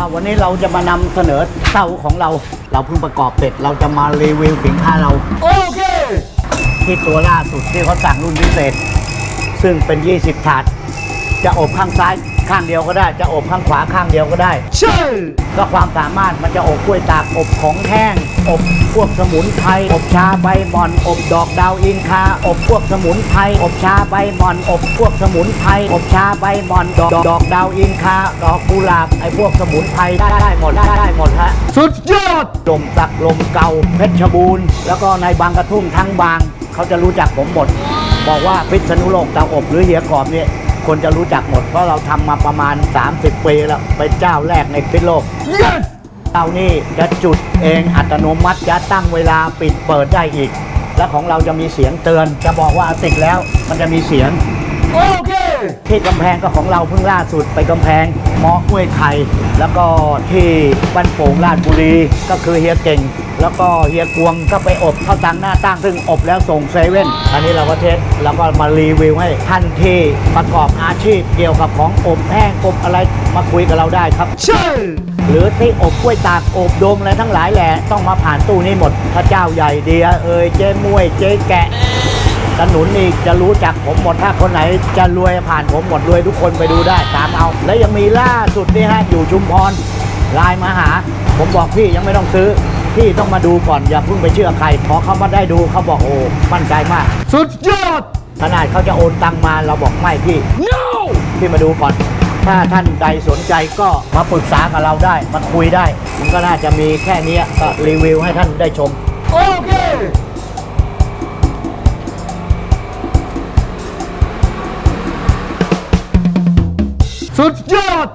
อ่าวันนี้เราจะมานำเสนอเตาของเรา เราเพิ่งประกอบเสร็จ เราจะมารีวิวสินค้าเรา โอเค ที่ตัวล่าสุดที่เขาสั่งรุ่นพิเศษ ซึ่งเป็น 20 ถาด จะอบข้างซ้าย ข้างเดียวก็ได้ จะอบข้างขวาข้างเดียวก็ได้ใช่ก็ความสามารถมันจะอบกล้วยตากอบของแห้ง อบพวกสมุนไพรอบชาใบหม่อน อบดอกดาวอินคา อบพวกสมุนไพรอบชาใบหม่อน อบพวกสมุนไพรอบชาใบหม่อนดอกดอกดาวอินคาดอกกุหลาบไอ้พวกสมุนไพรได้ได้หมดได้ได้หมดฮะสุดยอดลมสักลมเก่าเพชรบูรณ์แล้วก็ในบางกระทุ่มทั้งบาง เขาจะรู้จักผมหมด บอกว่าพิษณุโลกเตาอบหรือเฮียกรอบเนี่ย คนจะรู้จักหมด เพราะเราทำมาประมาณ 30 ปีแล้ว เป็นเจ้าแรกในพิษโลก yes เตานี่จะจุดเองอัตโนมัติจะตั้งเวลาปิดเปิดได้อีก และของเราจะมีเสียงเตือน จะบอกว่าติดแล้วมันจะมีเสียงโอเค ที่กำแพงก็ของเราเพิ่งล่าสุดไปกำแพงมอห้วยไข่แล้วก็ที่บ้านโป่งราชบุรีก็คือเฮียเก่ง แล้วก็เฮียกวงก็ไปอบข้าวตังหน้าตั้งซึ่งอบแล้วส่งเซเว่นอันนี้เราก็เทสแล้วก็มารีวิวให้ท่านที่ประกอบอาชีพเกี่ยวกับของอบแห้งอบอะไรมาคุยกับเราได้ครับใช่หรือที่อบกล้วยตากอบโดมอะไรทั้งหลายแหละต้องมาผ่านตู้นี้หมดพระเจ้าใหญ่เดียเอ่ยเจ๊มวยเจ๊แกะ ถนนนี่จะรู้จักผมหมดถ้าคนไหนจะรวยผ่านผมหมดรวยทุกคนไปดูได้ตามเอา แล้วยังมีล่าสุดนี่ฮะอยู่ชุมพรไลน์มาหา ผมบอกพี่ยังไม่ต้องซื้อพี่ต้องมาดูก่อนอย่าเพิ่งไปเชื่อใครพอเขามาได้ดูเขาบอกโอ้มั่นใจมาก สุดยอดขนาดเขาจะโอนตังมาเราบอกไม่พี่ no พี่มาดูก่อน ถ้าท่านใดสนใจก็มาปรึกษากับเราได้มาคุยได้มันก็น่าจะมีแค่นี้ก็รีวิวให้ท่านได้ชม โอเค สุดยอด